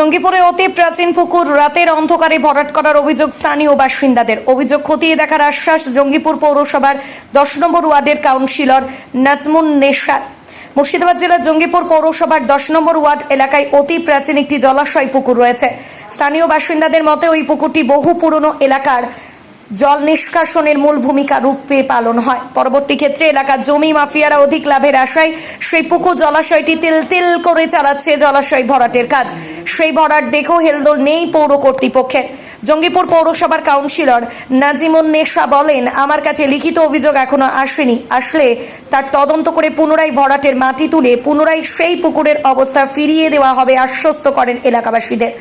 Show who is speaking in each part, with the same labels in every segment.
Speaker 1: জঙ্গিপুরে অতি প্রাচীন পুকুর রাতের অন্ধকারে ভরাট করার অভিযোগ স্থানীয় বাসিন্দাদের অভিযোগ খতিয়ে দেখার আশ্বাস জঙ্গিপুর পৌরসভার দশ নম্বর ওয়ার্ডের কাউন্সিলর নাজমুন নেশার মুর্শিদাবাদ জেলার জঙ্গিপুর পৌরসভার দশ নম্বর ওয়ার্ড এলাকায় অতি প্রাচীন একটি জলাশয় পুকুর রয়েছে স্থানীয় বাসিন্দাদের মতে ওই পুকুরটি বহু পুরনো এলাকার জল নিষ্কাশনের মূল ভূমিকা রূপে পালন হয় পরবর্তী ক্ষেত্রে এলাকার জমি মাফিয়ারা অধিক লাভের আশায় সেই পুকুর জলাশয়টি তেল তেল করে চালাচ্ছে জলাশয় ভরাটের কাজ সেই ভরাট দেখেও হেলদোল নেই পৌর কর্তৃপক্ষের জঙ্গিপুর পৌরসভার কাউন্সিলর নাজিমুন নেশা বলেন আমার কাছে লিখিত অভিযোগ এখনো আসেনি আসলে তার তদন্ত করে পুনরায় ভরাটের মাটি তুলে পুনরায় সেই পুকুরের অবস্থা ফিরিয়ে দেওয়া হবে আশ্বস্ত করেন এলাকাবাসীদের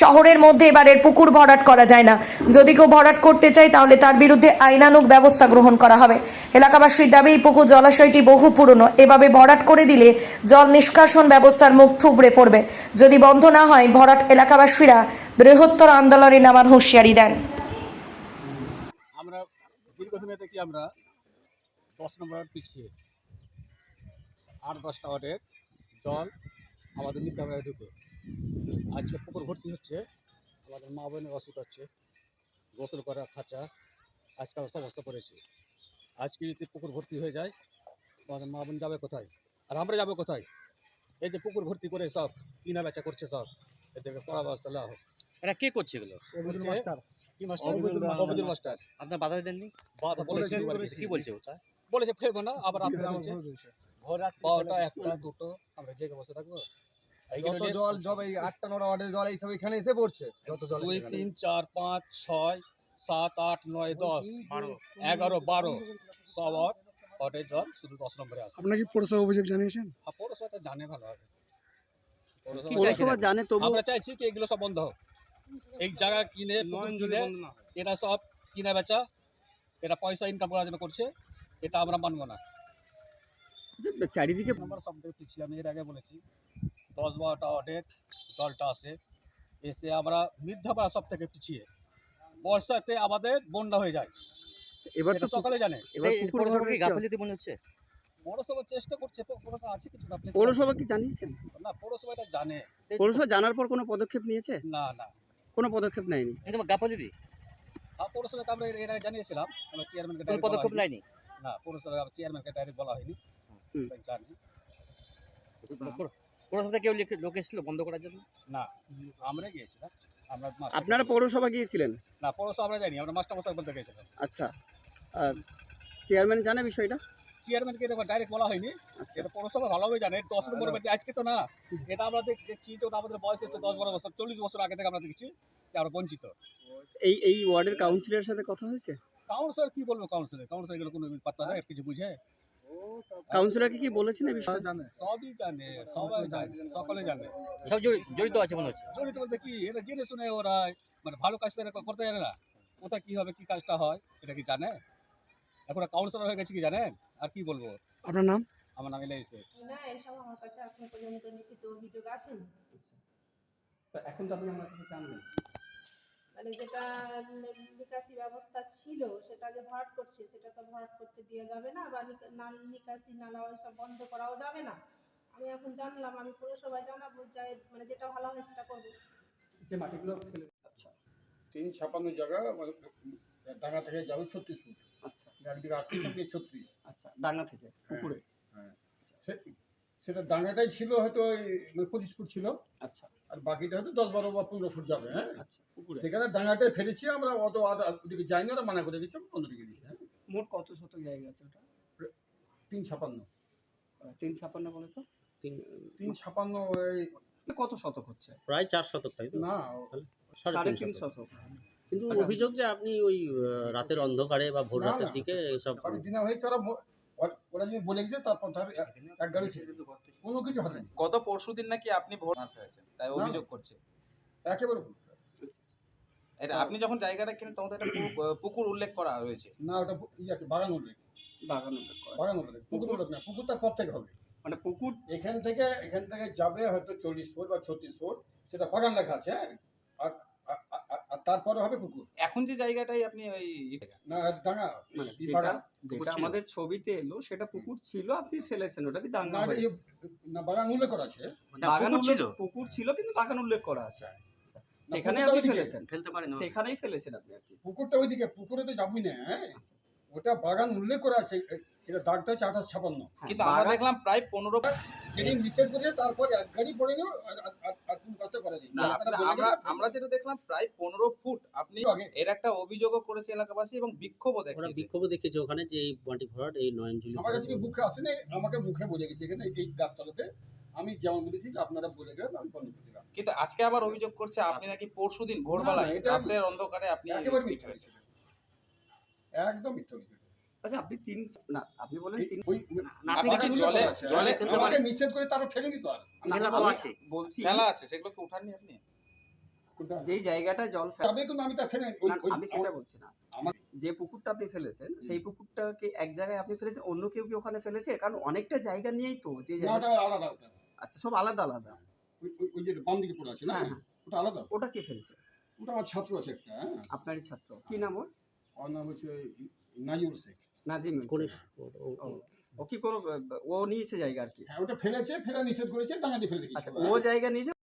Speaker 1: শহরের মধ্যে এবারের পুকুর ভরাট করা যায় না যদি কেউ ভরাট করতে চায় তাহলে তার বিরুদ্ধে আইনানুক ব্যবস্থা গ্রহণ করা হবে এলাকাবাসীর দাবি এই পুকুর জলাশয়টি বহু পুরনো এভাবে ভরাট করে দিলে জল নিষ্কাশন ব্যবস্থার মুখ থুবড়ে পড়বে যদি বন্ধ না হয় ভরাট এলাকাবাসীরা বৃহত্তর আন্দোলনে নামার হুঁশিয়ারি দেন দশ নম্বর পিছিয়ে আট দশটা ওয়ার্ডের জল আমাদের নিত্য আমরা ঢুকে আজকে পুকুর ভর্তি হচ্ছে আমাদের মা বোনের অসুখ হচ্ছে গোসল করা খাঁচা আজকাল সমস্ত করেছে আজকে যদি পুকুর ভর্তি হয়ে যায় আমাদের মা বোন যাবে কোথায় আর আমরা যাবো কোথায় এই যে পুকুর ভর্তি করে সব কিনা বেচা করছে সব এদেরকে পরামর্শ দেওয়া হোক এটা কে
Speaker 2: করছে এগুলো মাস্টার মাস্টার আপনার বাধা দেননি বাধা বলেছে কি বলছে ওটা বলেছে ফেলবো না আবার আপনার ঘর বারোটা একটা দুটো আমরা যে বসে থাকবো যত জল আটটা নটা জল এসে পড়ছে দুই তিন চার পাঁচ ছয় সাত আট নয় দশ বারো এগারো বারো সব জল শুধু অভিযোগ জানিয়েছেন হ্যাঁ, জানে আমরা চাইছি কি এগুলো সব বন্ধ এই জায়গা কিনে সব এটা পয়সা ইনকাম করার জন্য করছে এটা আমরা মানব না চারিদিকে সব পিছিয়ে আমি এর আগে বলেছি দশ বারোটা ওয়ার্ডের জলটা আসে এসে আমরা পাড়া সব থেকে পিছিয়ে বর্ষাতে আমাদের বন্যা হয়ে যায় এবার তো সকালে জানে এবার
Speaker 3: মনে হচ্ছে পৌরসভা চেষ্টা করছে পৌরসভা কি জানিয়েছেন না জানে পৌরসভা জানার পর কোনো পদক্ষেপ নিয়েছে না না কোনো পদক্ষেপ
Speaker 2: হ্যাঁ, আমরা জানিয়েছিলাম চেয়ারম্যানকে পদক্ষেপ নেয়নি না চেয়ারম্যানকে ডাইরেক্ট বলা হয়নি জানি পৌরসভা কেউ লোক এসেছিল বন্ধ করার জন্য না আমরা গিয়েছিলাম
Speaker 3: আমরা আপনারা পৌরসভা গিয়েছিলেন
Speaker 2: না পৌরসভা আমরা যাইনি আমরা মাস্টার মশাই বলতে
Speaker 3: আচ্ছা চেয়ারম্যান জানে বিষয়টা
Speaker 2: চেয়ারম্যানকে দেখো ডাইরেক্ট বলা হয়নি সেটা আচ্ছা। পৌরসভা ভালো হবে জানে দশ নম্বর বাড়ি আজকে তো না এটা আমাদের দেখছি আমাদের বয়স হচ্ছে দশ বারো বছর চল্লিশ বছর আগে থেকে আমরা দেখছি যে আমরা বঞ্চিত
Speaker 3: এই এই ওয়ার্ডের কাউন্সিলরের সাথে কথা হয়েছে
Speaker 2: কাউন্সিলর কি বলবো কাউন্সিলর কাউন্সিলর এগুলো কোনো পাত্তা নেই কিছু বুঝে
Speaker 3: কাউন্সিলর কি বলেছেন এই বিষয়ে
Speaker 2: সবই জানে সবাই জানে সকলে জানে
Speaker 3: সব জড়িত আছে মনে হচ্ছে
Speaker 2: জড়িত বলতে কি এটা জেনে শুনে ওরা মানে ভালো কাজ করতে জানে না কোথায় কি হবে কি কাজটা হয় এটা কি জানে এখন কাউন্সিলর হয়ে গেছে কি জানেন আর কি বলবো আপনার নাম আমার নাম এলাইসে
Speaker 4: না এসব আমার কাছে আপনি পর্যন্ত লিখিত অভিযোগ আসেনি
Speaker 2: এখন তো আপনি আমার কাছে জানেন
Speaker 4: মানে যেটা নিকাশি ব্যবস্থা ছিল সেটা যে ভরাট করছে সেটা তো ভরাট করতে দেওয়া যাবে না বা নিকাশি নালা ওইসব বন্ধ করাও যাবে না আমি এখন জানলাম আমি পুরসভায় জানাবো যে মানে যেটা ভালো হয় সেটা করবো
Speaker 2: যে মাটিগুলো ফেলে আচ্ছা তিন ছাপান্ন জায়গা মানে ডাঙ্গা থেকে যাবে ছত্রিশ ফুট আচ্ছা দিকে আটত্রিশ ছত্রিশ
Speaker 3: আচ্ছা ডাঙ্গা থেকে হ্যাঁ, পুকুরে হ্যাঁ
Speaker 2: সেটা দাঁড়াটাই ছিল হয়তো ওই মানে পঁচিশ ফুট ছিল আচ্ছা আর বাকিটা হয়তো দশ বারো বা পনেরো ফুট যাবে হ্যাঁ আচ্ছা সেখানে ডাঙাটাই ফেলেছি আমরা অত ওদিকে যাইনি ওরা মানা করে দিচ্ছি অন্য দিকে গেছি হ্যাঁ?
Speaker 3: মোট কত শতক জায়গা আছে ওটা তিন ছাপান্ন তিন ছাপান্ন বলে তো তিন তিন ছাপান্ন কত শতক হচ্ছে
Speaker 2: প্রায় চার শতক তাই
Speaker 3: না সাড়ে তিন শতক কিন্তু অভিযোগ যে আপনি ওই রাতের অন্ধকারে বা ভোর রাতের দিকে সব
Speaker 2: দিনা হয়েছে ওরা ওরা যদি বলে গেছে তারপর ধর এক গাড়ি কোনো কিছু হবে না
Speaker 3: গত পরশু দিন নাকি আপনি ভোট মারতে হয়েছেন তাই অভিযোগ করছে একেবারে এটা আপনি যখন জায়গাটা কিনেন তখন একটা পুকুর উল্লেখ করা রয়েছে
Speaker 2: না ওটা ই ইয়ে আছে বাগান উল্লেখ বাগান উল্লেখ করা পুকুর উল্লেখ না পুকুর তার থেকে হবে মানে পুকুর এখান থেকে এখান থেকে যাবে হয়তো চল্লিশ ফুট বা ছত্রিশ ফুট সেটা বাগান লেখা আছে হ্যাঁ আর তারপরে হবে পুকুর
Speaker 3: এখন যে জায়গাটাই আপনি ওই মানে আমাদের ছবিতে এলো সেটা পুকুর ছিল আপনি ফেলেছেন ওটা কি ইয়ে-
Speaker 2: না বাগান উল্লেখ করা আছে
Speaker 3: বাগান ছিল পুকুর ছিল কিন্তু বাগান উল্লেখ করা আছে আচ্ছা, সেখানে আপনি ফেলেছেন ফেলতে পারেন
Speaker 2: সেখানেই ফেলেছেন আপনি পুকুরটা ওইদিকে পুকুরে তো যাবই না হ্যাঁ? আচ্ছা। ওটা বাগান উল্লেখ করা আছে এটা দাগটা হচ্ছে আঠাশ ছাপান্ন
Speaker 3: হ্যাঁ। কিন্তু আমরা দেখলাম প্রায় পনেরো
Speaker 2: নিষেধ তারপর এক গাড়ি পড়ে গেল
Speaker 3: আমরা যেটা দেখলাম প্রায় পনেরো ফুট আপনি এর একটা অভিযোগও করেছে এলাকাবাসী এবং বিক্ষোভও দেখেছে বিক্ষোভও দেখেছি ওখানে যে বাটি এই
Speaker 2: আমার কাছে মুখে আসেনি আমাকে মুখে বলে গেছে এখানে এই গাছতলাতে আমি যেমন বলেছি যে আপনারা বলে গেলেন আমি বন্ধ করে দিলাম
Speaker 3: কিন্তু আজকে আবার অভিযোগ করছে আপনি আচ্ছা। নাকি দিন ভোরবেলা রাতের অন্ধকারে আপনি
Speaker 2: একেবারে মিথ্যা একদমই চলবে আচ্ছা, যে পুকুরটা আপনি
Speaker 3: ফেলেছেন সেই পুকুরটাকে এক জায়গায় আপনি ফেলেছেন অন্য কেউ কি ওখানে ফেলেছে কারণ অনেকটা জায়গা নিয়েই তো যে আচ্ছা সব আলাদা আলাদা
Speaker 2: হ্যাঁ, হ্যাঁ। আলাদা
Speaker 3: ওটা কে ফেলেছে
Speaker 2: ওটা আমার ছাত্র আছে একটা হ্যাঁ।
Speaker 3: আপনারই ছাত্র কি নাম ওর
Speaker 2: ওর নাম হচ্ছে নাজিমুল শেখ
Speaker 3: নাজিম ও কি করো ও নিয়েছে জায়গা আর কি
Speaker 2: হ্যাঁ, ওটা ফেলেছে ফেরা নিষেধ করেছে টাকা দিয়ে ফেলে দিয়েছে আচ্ছা,
Speaker 3: ও জায়গা নিয়েছে